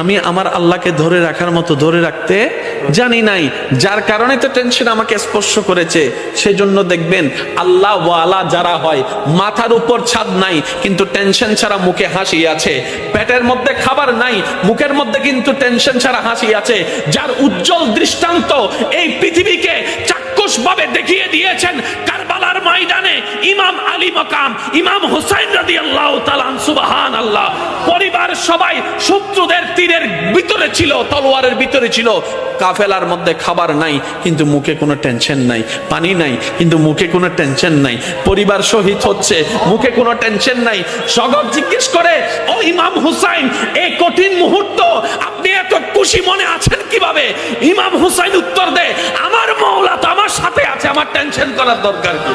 আমি আমার আল্লাহকে ধরে রাখার মতো ধরে রাখতে জানি নাই। যার কারণে তো টেনশন আমাকে স্পর্শ করেছে। সেজন্য দেখবেন, আল্লাহ ওয়ালা যারা হয়, মাথার উপর ছাদ নাই, কিন্তু টেনশন ছাড়া মুখে হাসি আছে। পেটের মধ্যে খাবার নাই, মুখের মধ্যে কিন্তু টেনশন ছাড়া হাসি আছে। যার উজ্জ্বল দৃষ্টান্ত এই পৃথিবীকে চাক্ষুষ ভাবে দেখিয়ে দিয়েছেন ময়দানে ইমাম আলী মকাম, ইমাম হুসাইন রাদি আল্লাহ সুবাহান আল্লাহ পরিবার সবাই শত্রুদের তীরের ভিতরে ছিল, তলোয়ারের ভিতরে ছিল। কাফেলার মধ্যে খাবার নাই, কিন্তু মুখে কোনো টেনশন নাই, পানি নাই, কিন্তু মুখে কোনো টেনশন নাই। পরিবার শহীদ হচ্ছে, মুখে কোনো টেনশন নাই। সগর জিজ্ঞেস করে, ও ইমাম হুসাইন এই কঠিন মুহূর্ত, আপনি এত খুশি মনে আছেন কীভাবে? ইমাম হুসাইন উত্তর দেয়, আমার মৌলা তো আমার সাথে আছে, আমার টেনশন করার দরকার কি?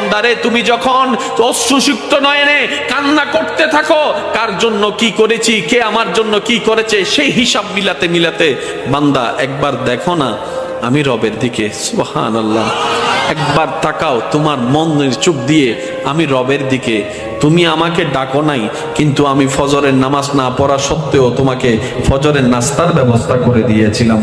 বান্দারে তুমি যখন অশ্রুসুক্ত নয়নে কান্না করতে থাকো, কার জন্য কি করেছি, কে আমার জন্য কি করেছে, সেই হিসাব মিলাতে মিলাতে বান্দা একবার দেখো না, আমি রবের দিকে সুবহান আল্লাহ একবার তাকাও, তোমার মনের চোখ দিয়ে আমি রবের দিকে তুমি আমাকে ডাকো নাই, কিন্তু আমি ফজরের নামাজ না পড়া সত্ত্বেও তোমাকে ফজরের নাস্তার ব্যবস্থা করে দিয়েছিলাম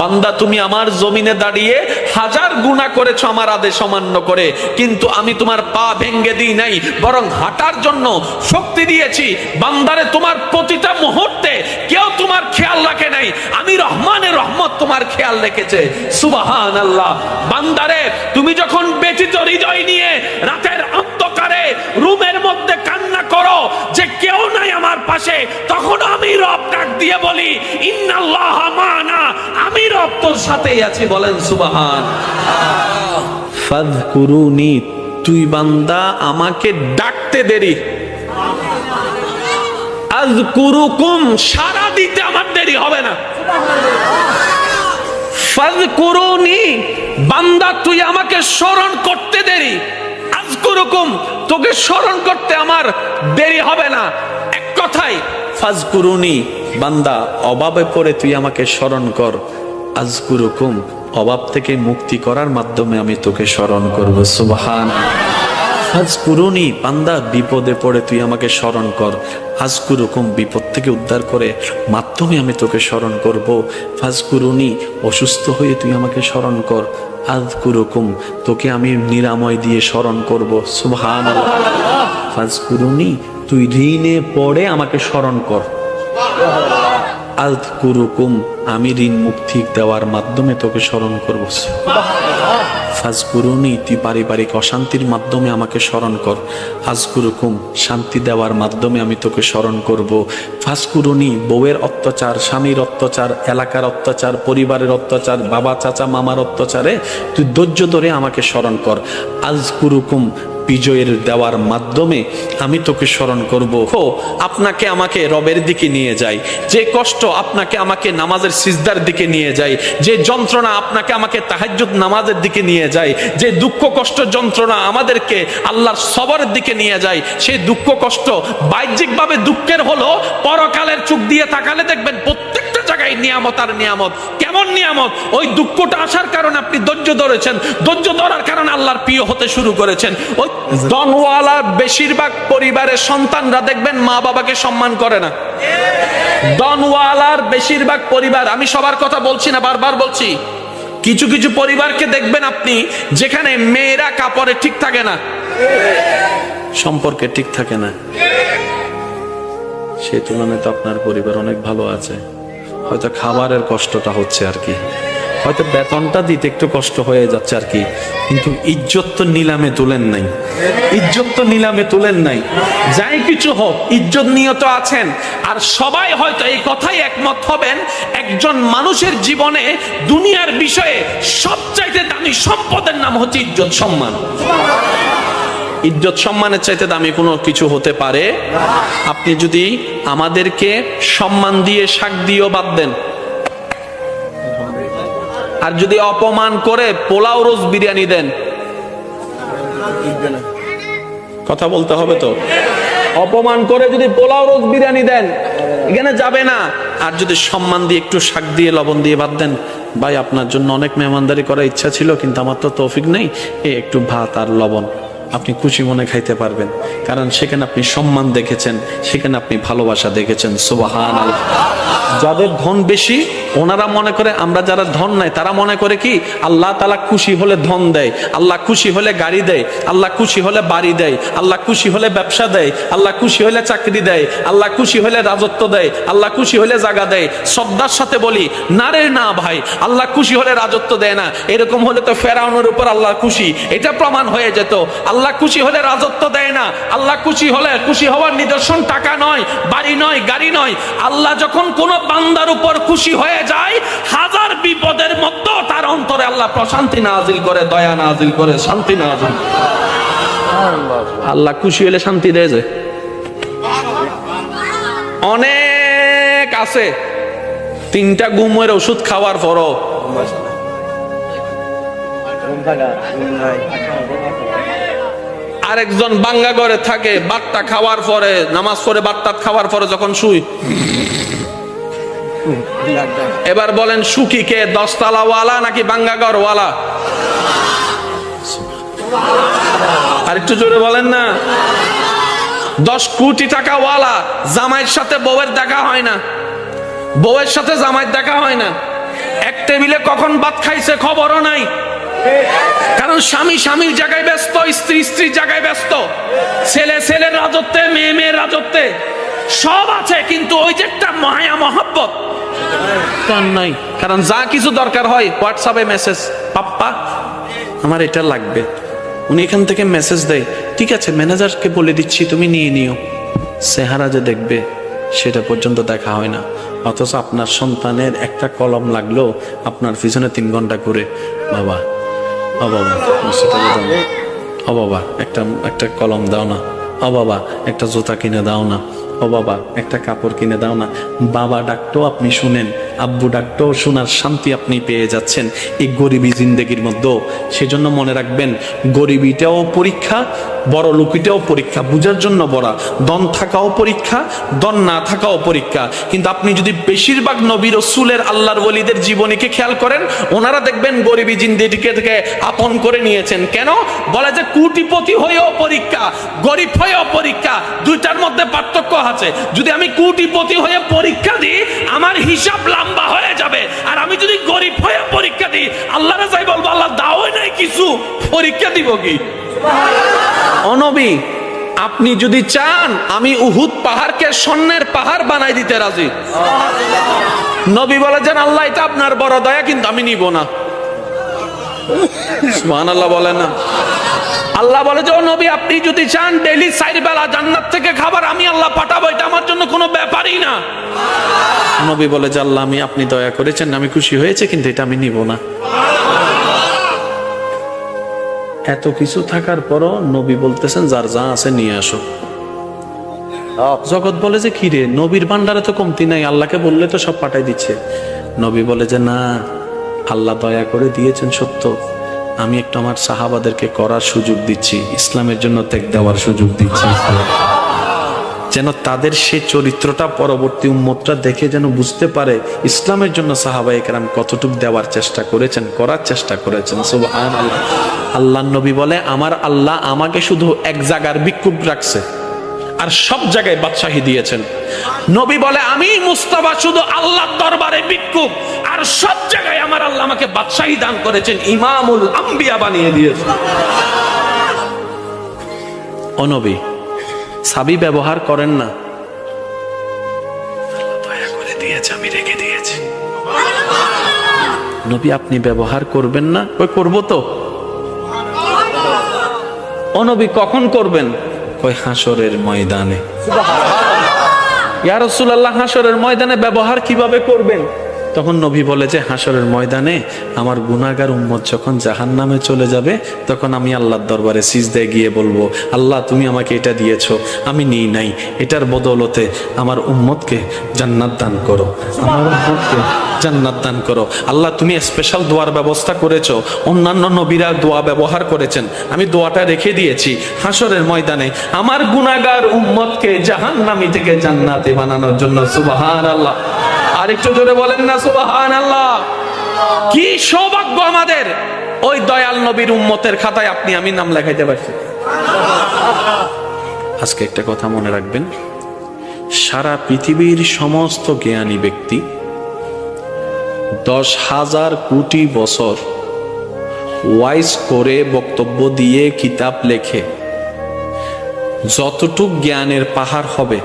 বান্দা, তুমি আমার জমিনে দাঁড়িয়ে হাজার গুণা করেছ, আমার আদেশ অমান্য করে, কিন্তু আমি তোমার পা ভেঙ্গে দিই নাই, বরং হাঁটার জন্য শক্তি দিয়েছি। বান্দারে, তোমার প্রতিটা মুহূর্তে কেউ তোমার খেয়াল রাখে নাই, আমি রহমানের রহমত তোমার খেয়াল রেখেছে সুবাহান আল্লাহ বান্দারে, তুমি যখন ব্যথিত হৃদয় নিয়ে রাতের রুমের মধ্যে কান্না করো যে কেউ নাই আমার পাশে। তখন আমি রব ডাক দিয়ে বলি, ইন্নাল্লাহ মানা। আমি রব তোর সাথেই আছি, বলেন সুবাহান। ফাদকুরুনি তুই বান্দা, আমাকে ডাকতে দেরি। আজকুরুকুম সারা দিতে আমার দেরি হবে না। ফাজকুরুনি বান্দা, তুই আমাকে স্মরণ করতে দেরি। আজকুরুকুম তোকে স্মরণ করতে আমার দেরি হবে না। এক কথাই ফাজকুরুনি, বান্দা অভাবে পড়ে তুই আমাকে স্মরণ কর। আজকুরুকুম অভাব থেকে মুক্তি করার মাধ্যমে আমি তোকে স্মরণ করব, সুবহান। আজকুরুনি বান্দা, বিপদে পড়ে তুই আমাকে স্মরণ কর। আজকুরুকুম, বিপদ থেকে উদ্ধার করে মাধ্যমে আমি তোকে স্মরণ করব। ফাজকুরুনি, অসুস্থ হয়ে তুই আমাকে স্মরণ কর। আজকুরুকুম তোকে আমি নিরাময় দিয়ে স্মরণ করব সুবহান ফাজকুরুনি তুই ঋণে পড়ে আমাকে স্মরণ কর। আজকুরুকুম আমি ঋণ মুক্তি দেওয়ার মাধ্যমে তোকে স্মরণ করব। ফাজকুরুনি, তুই পারিবারিক অশান্তির মাধ্যমে আমাকে স্মরণ কর। ফাজকুরুকুম শান্তি দেওয়ার মাধ্যমে আমি তোকে স্মরণ করব। ফাজকুরুনি, বউয়ের অত্যাচার, স্বামীর অত্যাচার, এলাকার অত্যাচার, পরিবারের অত্যাচার, বাবা, চাচা, মামার অত্যাচারে তুই ধৈর্য ধরে আমাকে স্মরণ কর। আজকুরুকুম বিজয়ের দেওয়ার মাধ্যমে আমি তোকে স্মরণ করব। হো, আপনাকে আমাকে রবের দিকে নিয়ে যাই। যে কষ্ট আপনাকে আমাকে নামাজের সিজদার দিকে নিয়ে যায় যে যন্ত্রণা আপনাকে আমাকে তাহাজ্জুদ নামাজের দিকে নিয়ে যায় যে দুঃখ কষ্ট যন্ত্রণা আমাদেরকে আল্লাহর সবরের দিকে নিয়ে যায় সেই দুঃখ কষ্ট বাহ্যিকভাবে দুঃখের হলো, পরকালের চোখ দিয়ে তাকালে দেখবেন প্রত্যেকটা জায়গায় নিয়ামত আর নিয়ামত। কেমন নিয়ামত? ওই দুঃখটা আসার কারণে আপনি ধৈর্য ধরেছেন। ধৈর্য ধরার কারণে আল্লাহর প্রিয় হতে শুরু করেছেন। ওই দনওয়ালা বেশিরভাগ পরিবারের সন্তানরা দেখবেন মা বাবাকে সম্মান করে না। ডনওয়ালার বেশিরভাগ পরিবার, আমি সবার কথা বলছি না, বারবার বলছি। কিছু কিছু পরিবারকে দেখবেন আপনি যেখানে মেয়েরা কাপড়ে ঠিক থাকে না। সম্পর্কে ঠিক থাকে না। সে তুলনায় তো আপনার পরিবার অনেক ভালো আছে। হয়তো খাবারের কষ্টটা হচ্ছে আর কি। হয়তো বেতনটা দিতে একটু কষ্ট হয়ে যাচ্ছে আর কি। কিন্তু ইজ্জত তো নিলামে তুলেন নাই। ইজ্জত তো নিলামে তুলেন নাই। যাই কিছু হোক, ইজ্জত নিয়ে তো আছেন। আর সবাই হয়তো এই কথাই একমত হবেন, একজন মানুষের জীবনে দুনিয়ার বিষয়ে সবচাইতে দামি সম্পদের নাম হচ্ছে ইজ্জত সম্মান। ইজ্জত সম্মানের চাইতে দামি কোনো কিছু হতে পারে? আপনি যদি আমাদেরকে সম্মান দিয়ে শাক দিয়েও বাদ দেন। আর যদি অপমান করে পোলাও রোজ বিরিয়ানি দেন। কথা বলতে হবে তো? অপমান করে যদি পোলাও রোজ বিরিয়ানি দেন, এখানে যাবে না। আর যদি সম্মান দিয়ে একটু শাক দিয়ে লবণ দিয়ে বাদ দেন, ভাই, আপনার জন্য অনেক মেহমানদারি করার ইচ্ছা ছিল, কিন্তু আমার তো তৌফিক নেই, এ একটু ভাত আর লবণ। আপনি খুশি মনে খাইতে পারবেন। কারণ সেখানে আপনি সম্মান দেখেছেন, সেখানে আপনি ভালোবাসা দেখেছেন। সোবাহান যাদের ধন বেশি ওনারা মনে করে আমরা যারা ধন নাই তারা মনে করে কি আল্লাহ তালা খুশি হলে ধন দেয় আল্লাহ খুশি হলে গাড়ি দেয় আল্লাহ খুশি হলে বাড়ি দেয় আল্লাহ খুশি হলে ব্যবসা দেয় আল্লাহ খুশি হলে চাকরি দেয় আল্লাহ খুশি হলে রাজত্ব দেয় আল্লাহ খুশি হলে জায়গা দেয় শ্রদ্ধার সাথে বলি না রে না ভাই আল্লাহ খুশি হলে রাজত্ব দেয় না এরকম হলে তো ফেরাউনের উপর আল্লাহ খুশি এটা প্রমাণ হয়ে যেত আল্লাহ খুশি হলে রাজত্ব দেয় না আল্লাহ খুশি হলে খুশি হওয়ার নিদর্শন টাকা নয় বাড়ি নয় গাড়ি নয় আল্লাহ যখন কোনো বান্দার উপর খুশি হয়ে যায়, হাজার বিপদের মধ্যেও তার অন্তরে আল্লাহ প্রশান্তি নাজিল করে, দয়া নাজিল করে, শান্তি নাজিল আল্লাহ খুশি হলে শান্তি দেয় যে। অনেক আছে। তিনটা গুমের ওষুধ খাওয়ার পরও। আরেকজন বাঙ্গা ঘরে থাকে, বাট্টা খাওয়ার পরে, নামাজ পড়ে বাট্টা খাওয়ার পরে যখন শুই এবার বলেন, সুখী কে? দশতলা ওয়ালা নাকি বাঙ্গাগর ওয়ালা আর একটু জোরে বলেন না। দশ কোটি টাকা ওয়ালা জামাইয়ের সাথে বউয়ের দেখা হয় না। বউয়ের সাথে জামাইয়ের দেখা হয় না। এক টেবিলে কখন ভাত খাইছে খবরও নাই। কারণ স্বামী স্বামীর জায়গায় ব্যস্ত, স্ত্রী স্ত্রীর জায়গায় ব্যস্ত। ছেলে ছেলের রাজত্বে, মেয়ে মেয়ের রাজত্বে। সব আছে, কিন্তু ওই যে একটা মায়া, মহাব্বত। নাই কারণ যা কিছু দরকার হয় হোয়াটসঅ্যাপে মেসেজ পাপ্পা, আমার এটা লাগবে। উনি এখান থেকে মেসেজ দেয়, ঠিক আছে ম্যানেজারকে বলে দিচ্ছি, তুমি নিয়ে নিও। চেহারা যে দেখবে, সেটা পর্যন্ত দেখা হয় না। অথচ আপনার সন্তানের একটা কলম লাগল, আপনার পিছনে তিন ঘণ্টা করে বাবা অবাবা বাবা, সেটা দাও না। ও বাবা, একটা একটা কলম দাও না। অবাবা একটা জুতা কিনে দাও না। ও বাবা একটা কাপড় কিনে দাও না। বাবা ডাকতো আপনি শুনেন। আব্বু ডাকতো শোনার শান্তি আপনি পেয়ে যাচ্ছেন। এই গরিবী জিন্দেগির মধ্যেও সেজন্য মনে রাখবেন, গরিবিটাও পরীক্ষা, বড় লুকিটাও পরীক্ষা, বুঝার জন্য বড়া। দন থাকাও পরীক্ষা দন না থাকাও পরীক্ষা। কিন্তু আপনি যদি বেশিরভাগ নবী রসুলের আল্লাহর ওলিদের জীবনীকে খেয়াল করেন, ওনারা দেখবেন গরিবী জিন্দেগিকে থেকে আপন করে নিয়েছেন। কেন? বলে যে কুটিপতি হয়েও পরীক্ষা, গরিব হয়েও পরীক্ষা, দুইটার মধ্যে পার্থক্য আছে। যদি আমি কুটিপতি হয়ে পরীক্ষা দিই, আমার হিসাব লম্বা হয়ে যাবে। আর আমি যদি গরিব হয়ে পরীক্ষা দিই আল্লাহ যাই বলব আল্লাহ দাও নাই কিছু পরীক্ষা দিব কি? অনবী আপনি যদি চান আমি উহুদ পাহাড়কে স্বর্ণের পাহাড় বানাই দিতে রাজি। নবী বলে যেন আল্লাহ এটা আপনার বড় দয়া কিন্তু আমি নিব না। সুবহান আল্লাহ বলে না। আল্লাহ বলে যে ও নবী আপনি যদি চান ডেইলি সাইড বেলা জান্নাত থেকে খাবার আমি আল্লাহ পাঠাবো এটা আমার জন্য কোনো ব্যাপারই না। নবী বলে, যে আল্লাহ, আমি, আপনি দয়া করেছেন, আমি খুশি হয়েছে, কিন্তু এটা আমি নিব না। এত কিছু থাকার পরও নবী বলতেছেন, যার যা আছে নিয়ে আসো। জগৎ বলে যে, কি রে, নবীর ভান্ডারে তো কমতি নাই, আল্লাহকে বললে তো সব পাঠাই দিচ্ছে। নবী বলে যে, না, আল্লাহ দয়া করে দিয়েছেন সত্য। আমি একটু আমার সাহাবাদেরকে করার সুযোগ দিচ্ছি, ইসলামের জন্য ত্যাগ দেওয়ার সুযোগ দিচ্ছি। যেন তাদের সেই চরিত্রটা পরবর্তী উম্মতরা দেখে যেন বুঝতে পারে ইসলামের জন্য সাহাবাই কেরাম কতটুক দেওয়ার চেষ্টা করেছেন, করার চেষ্টা করেছেন। সুবহান আল্লাহ আল্লাহ নবী বলে, আমার আল্লাহ আমাকে শুধু এক জায়গার বিক্ষুব্ধ রাখছে আর সব জায়গায় বাদশাহী দিয়েছেন। নবী বলে, আমি মুস্তাফা শুধু আল্লাহর দরবারে বিক্ষুব্ধ আর সব জায়গায় আমার আল্লাহ আমাকে বাদশাহী দান করেছেন, ইমামুল আম্বিয়া বানিয়ে দিয়েছেন। অনবী সাবি ব্যবহার করেন না। দয়া করে দিয়েছে আমি রেখে দিয়েছি। নবী আপনি ব্যবহার করবেন না? ওই করব তো। অনবী কখন করবেন? ওই হাসরের ময়দানে। ইয়া রাসূলুল্লাহ হাসরের ময়দানে ব্যবহার কীভাবে করবেন? তখন নবী বলে যে হাসরের ময়দানে আমার গুনাহগার উম্মত যখন জাহান্নামে চলে যাবে, তখন আমি আল্লাহর দরবারে সিজদায় গিয়ে বলব, আল্লাহ তুমি আমাকে এটা দিয়েছ, আমি নিই নাই। এটার বদৌলতে আমার উম্মতকে জান্নাত দান করো। আমার উম্মতকে জান্নাত দান করো। আল্লাহ তুমি স্পেশাল দোয়ার ব্যবস্থা করেছ। অন্যান্য নবীরা দোয়া ব্যবহার করেছেন। আমি দোয়াটা রেখে দিয়েছি। হাসরের ময়দানে আমার গুনাহগার উম্মতকে জাহান্নামী থেকে জান্নাতে বানানোর জন্য সুবহান আল্লাহ আরেকটু জোরে বলেন না সুবহান আল্লাহ কি সৌভাগ্য আমাদের। ওই দয়াল নবীর উম্মতের খাতায় আপনি, আমি নাম লেখাইতে পারছি। আজকে একটা কথা মনে রাখবেন। সারা পৃথিবীর সমস্ত জ্ঞানী ব্যক্তি দশ হাজার কোটি বছর ওয়াইজ করে বক্তব্য দিয়ে কিতাব লেখে। যতটুক জ্ঞানের পাহাড় হবে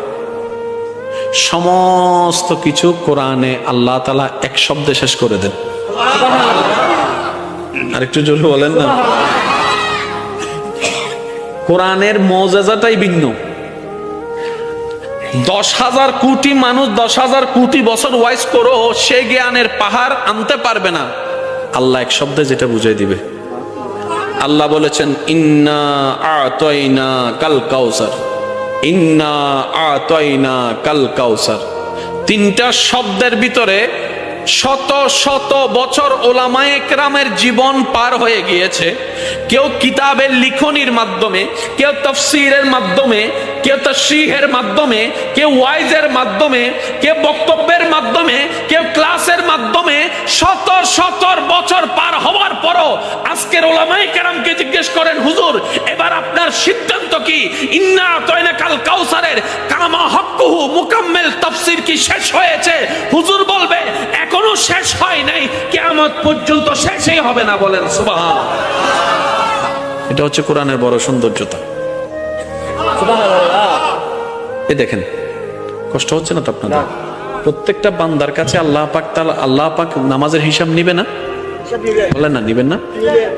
সমস্ত কিছু কোরআনে আল্লাহ তালা এক শব্দে শেষ করে দেন। আর একটু জোরে বলেন না। কোরআনের মজাটাই ভিন্ন। দশ হাজার কোটি মানুষ, দশ হাজার কোটি বছর ওয়াইজ করো, সে জ্ঞানের পাহাড় আনতে পারবে না। আল্লাহ এক শব্দে যেটা বুঝাই দিবে। আল্লাহ বলেছেন, ইন্না আতয়না কাল কাউসার। ইন্না আতয়না কাল কাউসার। তিনটা শব্দের ভিতরে শত শত বছর ওলামায়ে একরামের জীবন পার হয়ে গিয়েছে। কেউ কিতাবের লিখনির মাধ্যমে, কেউ তফসিরের মাধ্যমে, কেউ তশরিহের মাধ্যমে, কেউ ওয়াইজের মাধ্যমে, কেউ বক্তব্যের মাধ্যমে, কেউ ক্লাসের মাধ্যমে শত শত বছর পার হওয়ার পরও আজকের ওলামাই কেরামকে জিজ্ঞেস করেন, হুজুর, এবার আপনার সিদ্ধান্ত কি? ইন্না তয়না কাল কাউসারের কামা হক্কুহু মুকাম্মেল তাফসীর কি শেষ হয়েছে? হুজুর বলবে, এখনও শেষ হয় নাই, কিয়ামত পর্যন্ত শেষই হবে না বলেন, সুবহান। এটা হচ্ছে কোরআনের বড় সৌন্দর্যতা। এ দেখেন, কষ্ট হচ্ছে না তো আপনাদের? প্রত্যেকটা বান্দার কাছে আল্লাহ পাক তাআলা, আল্লাহ পাক নামাজের হিসাব নিবে না? বলেন না, নিবেন না?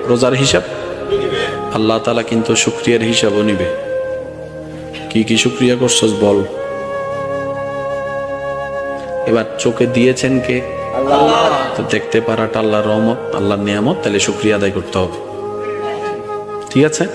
রোজার হিসাব? আল্লাহ তালা কিন্তু শুক্রিয়ার হিসাবও নিবে। কি কি শুক্রিয়া করছস বল? এবার চোখে দিয়েছেন কে? দেখতে পারাটা আল্লাহর রহমত, আল্লাহর নিয়ামত, তাহলে শুক্রিয়া আদায় করতে হবে। ঠিক আছে?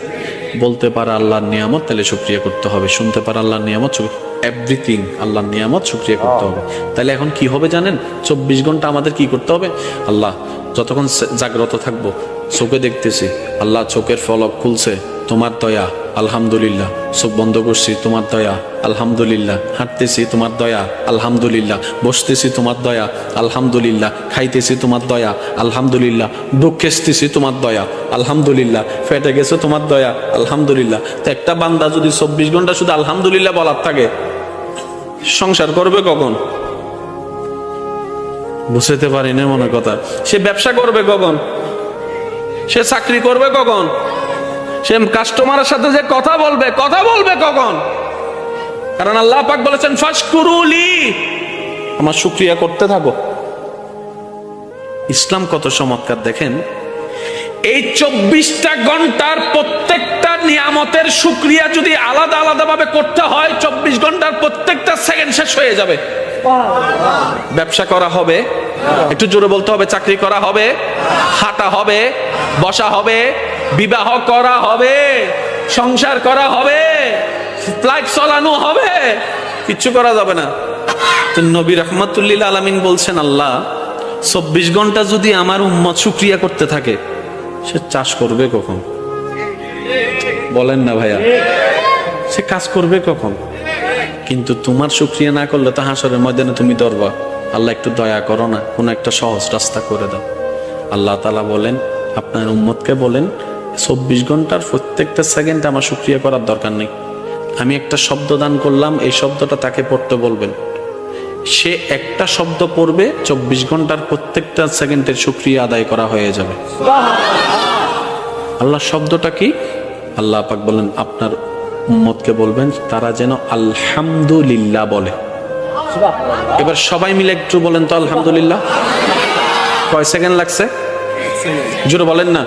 বলতে পারা আল্লাহর নিয়ামত, তাহলে শুক্রিয়া করতে হবে। শুনতে পারা আল্লাহর নিয়ামত এভরিথিং আল্লাহর নিয়ামত, শুক্রিয়া করতে হবে। তাহলে এখন কি হবে জানেন? চব্বিশ ঘণ্টা আমাদের কি করতে হবে? আল্লাহ, যতক্ষণ জাগ্রত থাকব, চোখে দেখতেছি, আল্লাহ চোখের ফলক খুলছে। তোমার দয়া, আলহামদুলিল্লাহ। সব বন্ধ করছি, তোমার দয়া, আলহামদুলিল্লাহ। হাঁটতেছি, তোমার দয়া, আলহামদুলিল্লাহ। বসতেছি, তোমার দয়া, আলহামদুলিল্লাহ। খাইতেছি, তোমার দয়া, আলহামদুলিল্লাহ। দুঃখেসতেছি তোমার দয়া, আলহামদুলিল্লাহ। ফেটে গেছে, তোমার দয়া, আলহামদুলিল্লাহ। তো একটা বান্দা যদি চব্বিশ ঘণ্টা শুধু আলহামদুলিল্লাহ বলার থাকে, সংসার করবে কখন? বুঝতে পারি না মনে কথা। সে ব্যবসা করবে কখন? সে চাকরি করবে কখন? সে কাস্টমারের সাথে যে কথা বলবে কথা বলবে কখন? কারণ আল্লাহ পাক বলেছেন ফাশকুরুলি আমার শুক্রিয়া করতে থাকো। ইসলাম কত চমৎকার, দেখেন। এই চব্বিশটা ঘণ্টার প্রত্যেকটা নিয়ামতের শুক্রিয়া যদি আলাদা আলাদা ভাবে করতে হয়, চব্বিশ ঘণ্টার প্রত্যেকটা সেকেন্ড শেষ হয়ে যাবে। ব্যবসা করা হবে। একটু জোরে বলতে হবে, চাকরি করা হবে, হাঁটা হবে, বসা হবে, বিবাহ করা হবে, সংসার করা হবে ফ্লাইট চালানো হবে, কিচ্ছু করা যাবে না। নবী রহমতুল্লিল আলমিন বলছেন, আল্লাহ, চব্বিশ ঘণ্টা যদি আমার উম্মত শুক্রিয়া করতে থাকে, সে চাষ করবে কখন? বলেন না ভাইয়া। সে কাজ করবে কখন? কিন্তু তোমার শুক্রিয়া না করলে তো হাসরের ময়দানে তুমি ধরবা আল্লাহ একটু দয়া করো না কোনো একটা সহজ রাস্তা করে দাও। আল্লাহ তালা বলেন আপনার উম্মতকে বলেন চব্বিশ ঘণ্টার প্রত্যেকটা সেকেন্ডে আমার শুক্রিয়া করার দরকার নেই। আমি একটা শব্দ দান করলাম এই শব্দটা তাকে পড়তে বলবেন। সে একটা শব্দ পড়বে চব্বিশ ঘণ্টার প্রত্যেকটা সেকেন্ডের শুক্রিয়া আদায় করা হয়ে যাবে। আল্লাহ শব্দটা কি? আল্লাহ পাক বলেন আপনার উম্মতকে বলবেন, তারা যেন আলহামদুলিল্লাহ বলে। এবার সবাই মিলে একটু বলেন তো আলহামদুলিল্লাহ। কয় সেকেন্ড লাগছে? জোরে বলেন না।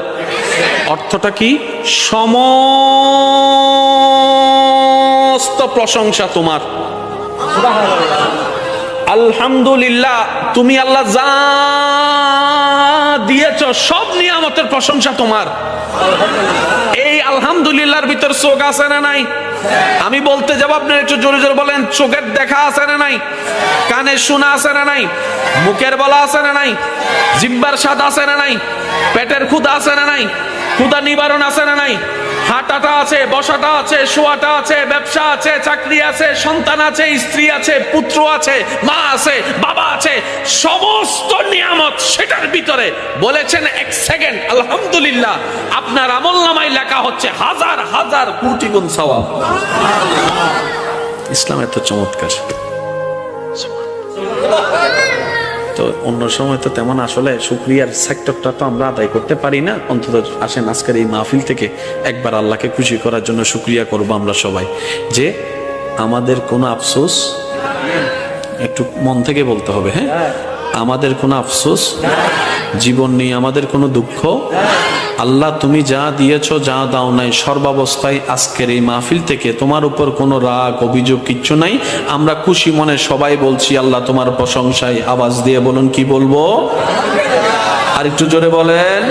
অর্থটা কি? সমস্ত প্রশংসা তোমার। আলহামদুলিল্লাহ, তুমি আল্লাহ যা দিয়েছ, সব নিয়ামতের প্রশংসা তোমার। এই আলহামদুলিল্লাহর ভিতর চোখ আছে না নাই? আমি বলতে যাব আপনার একটু জোরে জোরে বলেন, চোখের দেখা আছে না নাই? কানে শোনা আছে না নাই? মুখের বলা আছে না নাই? জিব্বার স্বাদ আছে না নাই? পেটের ক্ষুদা আছে না নাই? ক্ষুদা নিবারণ আছে না নাই? হাঁটাটা আছে, বসাটা আছে, শোয়াটা আছে, ব্যবসা আছে, চাকরি আছে, সন্তান আছে, স্ত্রী আছে, পুত্র আছে, মা আছে, বাবা আছে, সমস্ত নিয়ামত সেটার ভিতরে বলেছেন এক সেকেন্ড, আলহামদুলিল্লাহ, আপনার আমল নামায় লেখা হচ্ছে হাজার হাজার কোটি গুণ সওয়াব। ইসলাম এত চমৎকার। তো অন্য সময় তো তেমন আসলে শুক্রিয়ার সেক্টরটা তো আমরা আদায় করতে পারি না। অন্তত আসেন আজকের এই মাহফিল থেকে একবার আল্লাহকে খুশি করার জন্য শুক্রিয়া করব আমরা সবাই। যে আমাদের কোনো আফসোস, একটু মন থেকে বলতে হবে হ্যাঁ? আমাদের কোনো আফসোস, জীবন নেই আমাদের কোনো দুঃখ আল্লাহ, তুমি যা দিয়েছ, যা দাও নাই, সর্বাবস্থায় আজকের এই মাহফিল থেকে তোমার উপর কোনো রাগ, অভিযোগ কিচ্ছু নাই। আমরা খুশি মনে সবাই বলছি, আল্লাহ তোমার প্রশংসায় আওয়াজ দিয়ে বলুন, কি বলব? আর একটু জোরে বলেন।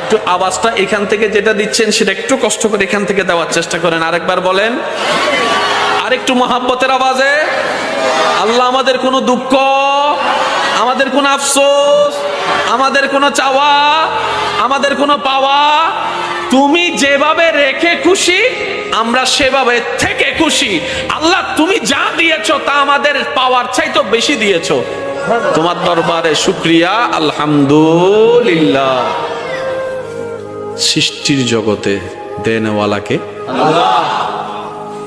একটু আওয়াজটা এখান থেকে যেটা দিচ্ছেন, সেটা একটু কষ্ট করে এখান থেকে দেওয়ার চেষ্টা করেন। আরেকবার বলেন। আরেকটু মহাব্বতের আওয়াজে। আল্লাহ, আমাদের কোনো দুঃখ, আমাদের কোনো আফসোস, আমাদের কোনো চাওয়া আমাদের কোনো পাওয়া? তুমি যেভাবে রেখে খুশি, আমরা সেভাবে থেকে খুশি। আল্লাহ, তুমি যা দিয়েছ তা আমাদের পাওয়ার চাইতো বেশি দিয়েছ। তোমার দরবারে শুক্রিয়া, আলহামদুলিল্লাহ। সৃষ্টির জগতে দেনওয়ালাকে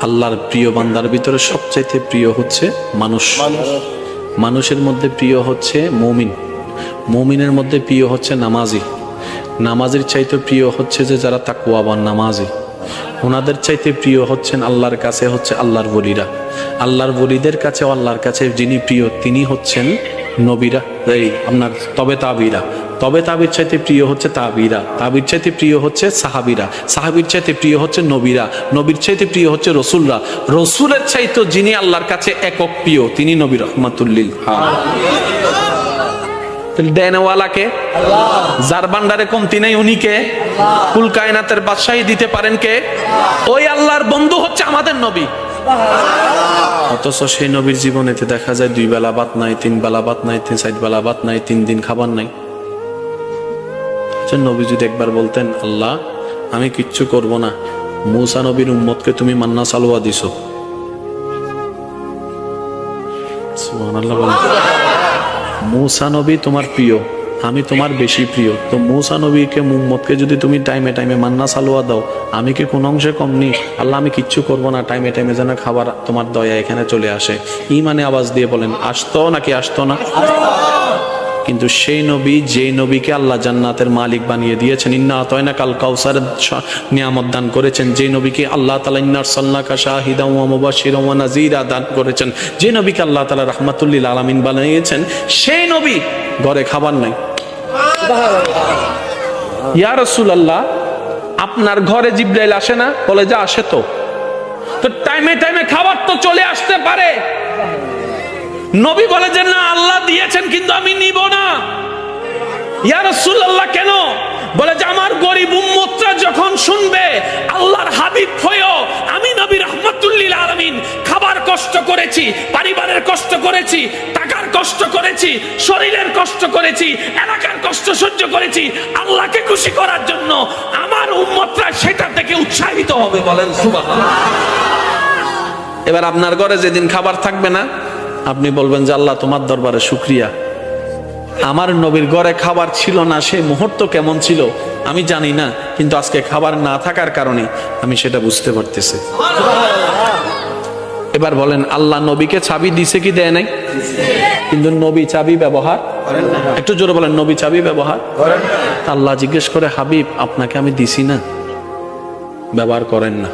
আল্লাহর প্রিয় বান্দার ভিতরে সবচাইতে প্রিয় হচ্ছে মানুষ। মানুষের মধ্যে প্রিয় হচ্ছে মমিন। মমিনের মধ্যে প্রিয় হচ্ছে নামাজি। নামাজের চাইতে প্রিয় হচ্ছে যে যারা তাকুয়াবান নামাজি। ওনাদের চাইতে প্রিয় হচ্ছেন আল্লাহর কাছে হচ্ছে আল্লাহর বলিরা আল্লাহর বলিদের কাছে আল্লাহর কাছে যিনি প্রিয়, তিনি হচ্ছেন নবীরা। এই আপনার তবে তাবিরা। তবে তাবির চাইতে প্রিয় হচ্ছে তাবিরা। তাবির চাইতে প্রিয় হচ্ছে সাহাবিরা। সাহাবির চাইতে প্রিয় হচ্ছে নবীরা। নবীর চাইতে প্রিয় হচ্ছে রসুলরা। রসুলের চাইতে যিনি আল্লাহর কাছে একক প্রিয়, তিনি নবী রহমাতুল্লিল। দেনওয়ালাকে। যার বান্ডারে কমতি নেই উনি কে কুল কায়নাতের বাদশাহী দিতে পারেন কে? ওই আল্লাহর বন্ধু হচ্ছে আমাদের নবী। অথচ সেই নবীর জীবনেতে দেখা যায় দুই বেলা ভাত নাই তিন বেলা ভাত নাই তিন চার বেলা ভাত নাই তিন দিন খাবার নাই। আচ্ছা, নবী যদি একবার বলতেন আল্লাহ আমি কিচ্ছু করব না। মুসা নবীর উম্মতকে তুমি মান্না সালোয়া দিছো। সুবহানাল্লাহ। মুসা নবী তোমার প্রিয়, আমি তোমার বেশি প্রিয়। তো মৌসা নবীকে মুম্মদকে যদি তুমি টাইমে টাইমে মান্না সালোয়া দাও, আমি কি কোনো অংশে কম নি? আল্লাহ, আমি কিচ্ছু করব না, টাইমে টাইমে যেন খাবার তোমার দয়া এখানে চলে আসে। ইমানে আওয়াজ দিয়ে বলেন, আসতো নাকি আসতো না? কিন্তু সেই নবী, যেই নবীকে আল্লাহ জান্নাতের মালিক বানিয়ে দিয়েছেন, ইন্না আতয়না কাল কাউসার নিয়ামত দান করেছেন। যে নবীকে আল্লাহ তালা ইন্নার সাল্লাকা শাহিদা মুবাশশিরা দান করেছেন যে নবীকে আল্লাহ তাআলা রাহমাতুল্লিল আলামিন বানিয়েছেন, সেই নবী ঘরে খাবার নাই। ইয়া রাসূলুল্লাহ, আপনার ঘরে জিব্রাইল আসে না? বলে যে আসে তো। তো টাইমে টাইমে খাবার তো চলে আসতে পারে। নবী বলে যে, না, আল্লাহ দিয়েছেন, কিন্তু আমি নিব না। ইয়া রাসূলুল্লাহ কেন? বলে যে আমার গরিব উম্মতরা যখন শুনবে আল্লাহর হাবিব হয়েও আমি নবী রহমাতুল্লিল আলামিন খাবার কষ্ট করেছি, পরিবারের কষ্ট করেছি, টাকার কষ্ট করেছি, শরীরের কষ্ট করেছি, এলাকার কষ্ট সহ্য করেছি, আল্লাহকে খুশি করার জন্য আমার উম্মতরা সেটা থেকে উৎসাহিত হবে বলেন সুবহানাল্লাহ। এবার আপনার ঘরে যেদিন খাবার থাকবে না, আপনি বলবেন যে আল্লাহ তোমার দরবারে শুক্রিয়া। আমার নবীর ঘরে খাবার ছিল না সেই মুহূর্ত কেমন ছিল আমি জানি না, কিন্তু আজকে খাবার না থাকার কারণে আমি সেটা বুঝতে পারতেছি। এবার বলেন, আল্লাহ নবীকে চাবি দিছে কি দেয় নাই? কিন্তু নবী চাবি ব্যবহার একটু জোরে বলেন, নবী চাবি ব্যবহার আল্লাহ জিজ্ঞেস করে, হাবিব, আপনাকে আমি দিছি না। ব্যবহার করেন না।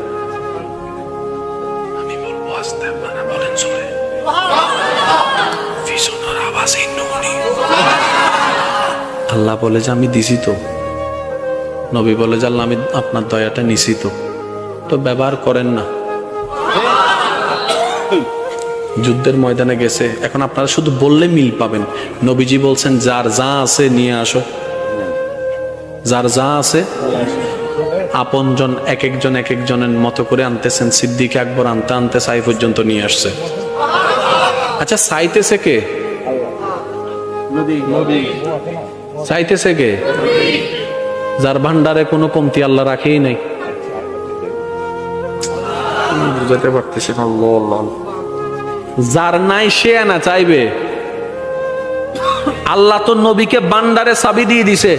আল্লাহ বলে যে আমি দিছি তো। নবী বলে যে আল্লাহ আমি আপনার দয়াটা নিছি তো। তো ব্যবহার করেন না। যুদ্ধের ময়দানে গেছে। এখন আপনারা শুধু বললে মিল পাবেন। নবীজি বলছেন যার যা আছে নিয়ে আসো। যার যা আছে আপনজন এক একজন এক একজনের মতো করে আনতেছেন। সিদ্দিক আকবর আনতে আনতে সাই পর্যন্ত নিয়ে আসছে। আচ্ছা সাইতেছে কে? চাইতেছে কে? যার ভান্ডারে কোনো কমতি আল্লাহ রাখেই নাই। বুঝাতে পারতেছি না যার নাই সে না চাইবে। আল্লাহ তো নবীকে বান্ডারে চাবি দিয়ে দিছে।